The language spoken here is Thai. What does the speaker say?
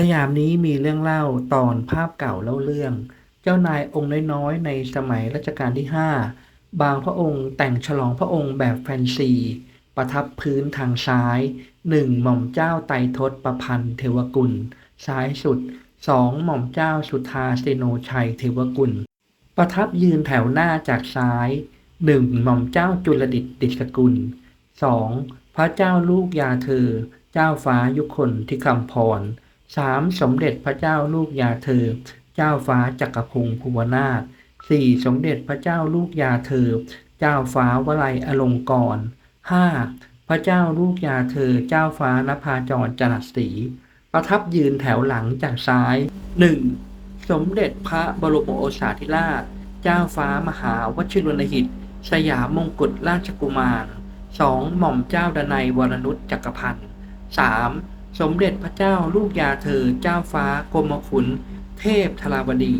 สยามนี้มีเรื่องเล่าตอนภาพเก่าเล่าเรื่อง เจ้านายองค์น้อยๆ ในสมัยรัชกาลที่ห้าบางพระองค์แต่งฉลองพระองค์แบบแฟนซี ประทับพื้นทางซ้ายหนึ่งหม่อมเจ้าไตทศประพันธ์เทวกุล ซ้ายสุดสองหม่อมเจ้าสุธาเซโนชัยเทวกุล ประทับยืนแถวหน้าจากซ้ายหนึ่งหม่อมเจ้าจุลดิตดิษกุลสองพระเจ้าลูกยาเธอ เจ้าฟ้ายุคนที่คำพร สามสมเด็จพระเจ้าลูกยาเธอ เจ้าฟ้าจักรพงศ์ภูวนาถสี่สมเด็จพระเจ้าลูกยาเธอ เจ้าฟ้าวลัยอลงกรณ์ห้าพระเจ้าลูกยาเธอ เจ้าฟ้านภาจรจรัสศรีประทับยืนแถวหลังจากซ้ายหนึ่งสมเด็จพระบรมโอษาธิราช เจ้าฟ้ามหาวชิรนหิต สยามมงกุฎราชกุมารสองหม่อมเจ้าดนัยวรนุชจักรพันธ์สาม สมเด็จพระเจ้าลูกยาเธอเจ้าฟ้ากรมขุนเทพธราวดี